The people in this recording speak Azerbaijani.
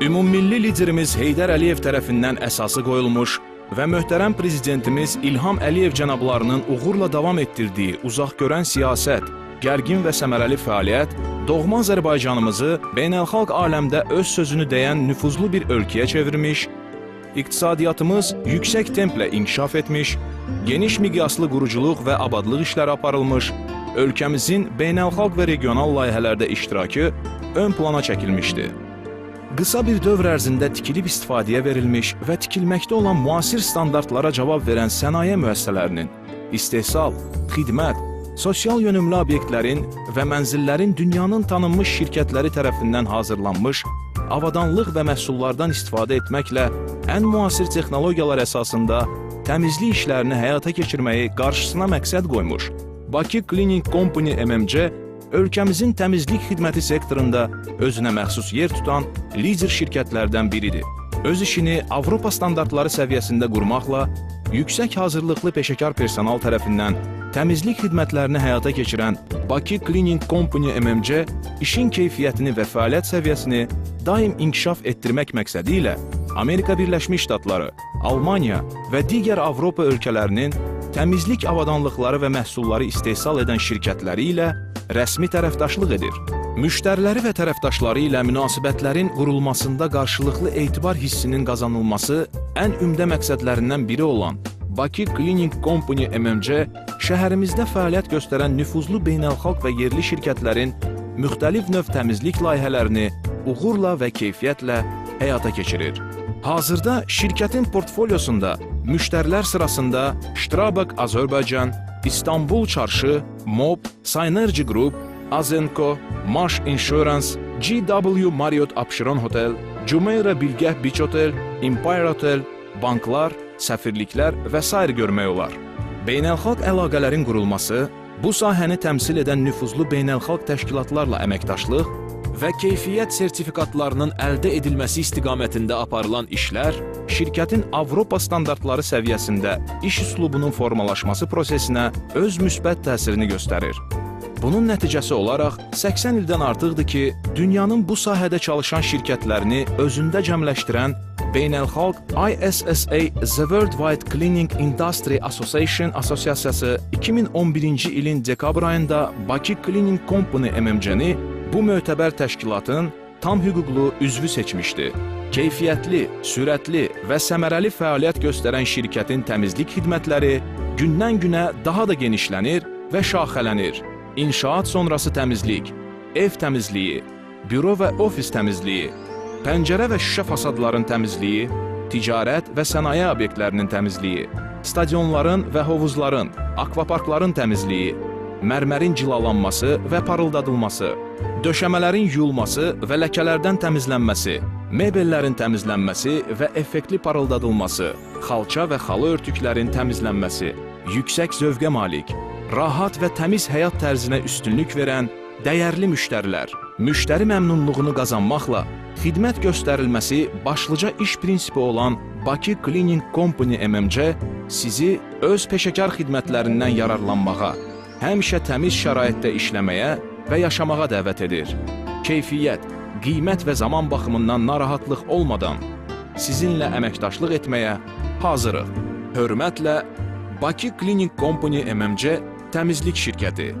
Ümummilli liderimiz Heydər Əliyev tərəfindən əsası qoyulmuş və möhtərəm prezidentimiz İlham Əliyev cənablarının uğurla davam etdirdiyi uzaqgörən siyasət, gərgin və səmərəli fəaliyyət doğma Azərbaycanımızı beynəlxalq aləmdə öz sözünü deyən nüfuzlu bir ölkəyə çevirmiş, iqtisadiyyatımız yüksək templə inkişaf etmiş, geniş miqyaslı quruculuq və abadlıq işləri aparılmış, ölkəmizin beynəlxalq və regional layihələrdə iştirakı ön plana çəkilmişdi. Qısa bir dövr ərzində tikilib istifadəyə verilmiş və tikilməkdə olan müasir standartlara cavab verən sənaye müəssisələrinin, istehsal, xidmət, sosial yönümlü obyektlərin və mənzillərin dünyanın tanınmış şirkətləri tərəfindən hazırlanmış avadanlıq və məhsullardan istifadə etməklə ən müasir texnologiyalar əsasında təmizlik işlərini həyata keçirməyi qarşısına məqsəd qoymuş. Bakı Cleaning Company MMC ölkəmizin təmizlik xidməti sektorunda özünə məxsus yer tutan lider şirkətlərdən biridir. Öz işini Avropa standartları səviyyəsində qurmaqla yüksək hazırlıqlı peşəkar personal tərəfindən təmizlik xidmətlərini həyata keçirən Bakı Cleaning Company MMC işin keyfiyyətini və fəaliyyət səviyyəsini daim inkişaf etdirmək məqsədi ilə Amerika Birləşmiş Ştatları, Almaniya və digər Avropa ölkələrinin təmizlik avadanlıqları və məhsulları istehsal edən şirkətləri ilə rəsmi tərəfdaşlıq edir. Müştəriləri və tərəfdaşları ilə münasibətlərin qurulmasında qarşılıqlı etibar hissinin qazanılması ən ümdə məqsədlərindən biri olan Bakı Cleaning Company MMC şəhərimizdə fəaliyyət göstərən nüfuzlu beynəlxalq və yerli şirkətlərin müxtəlif növ təmizlik layihələrini uğurla və keyfiyyətlə həyata keçirir. Hazırda şirkətin portfolyosunda müştərilər sırasında Ştrabak Azərbaycan, İstanbul Çarşı, MOB, Synergy Group, Azenko, Maş Insurance, GW Marriott Abşeron Hotel, Jumeirah Bilgəh Beach Hotel, Empire Hotel, banklar, səfirliklər və s. görmək olar. Beynəlxalq əlaqələrin qurulması, bu sahəni təmsil edən nüfuzlu beynəlxalq təşkilatlarla əməkdaşlıq və keyfiyyət sertifikatlarının əldə edilməsi istiqamətində aparılan işlər şirkətin Avropa standartları səviyyəsində iş üslubunun formalaşması prosesinə öz müsbət təsirini göstərir. Bunun nəticəsi olaraq 80 ildən artıqdır ki, dünyanın bu sahədə çalışan şirkətlərini özündə cəmləşdirən beynəlxalq ISSA The Worldwide Cleaning Industry Association Assosiasiyası 2011-ci ilin dekabr ayında Bakı Cleaning Company MMC-ni bu mötəbər təşkilatın tam hüquqlu üzvü seçmişdi. Keyfiyyətli, sürətli və səmərəli fəaliyyət göstərən şirkətin təmizlik xidmətləri gündən-günə daha da genişlənir və şaxələnir. İnşaat sonrası təmizlik, ev təmizliyi, büro və ofis təmizliyi, pəncərə və şüşə fasadların təmizliyi, ticarət və sənaye obyektlərinin təmizliyi, stadionların və hovuzların, akvaparkların təmizliyi, mərmərin cilalanması və parıldadılması, döşəmələrin yuyulması və ləkələrdən təmizlənməsi, mebellərin təmizlənməsi və effektli parıldadılması, xalça və xalı örtüklərin təmizlənməsi, yüksək zövqə malik, rahat və təmiz həyat tərzinə üstünlük verən dəyərli müştərilər, müştəri məmnunluğunu qazanmaqla xidmət göstərilməsi başlıca iş prinsipi olan Bakı Cleaning Company MMC sizi öz peşəkar xidmətlərindən yararlanmağa, həmişə təmiz şəraitdə işləməyə və yaşamağa dəvət edir. Keyfiyyət, qiymət və zaman baxımından narahatlıq olmadan sizinlə əməkdaşlıq etməyə hazırıq. Hörmətlə Bakı Cleaning Company MMC təmizlik şirkəti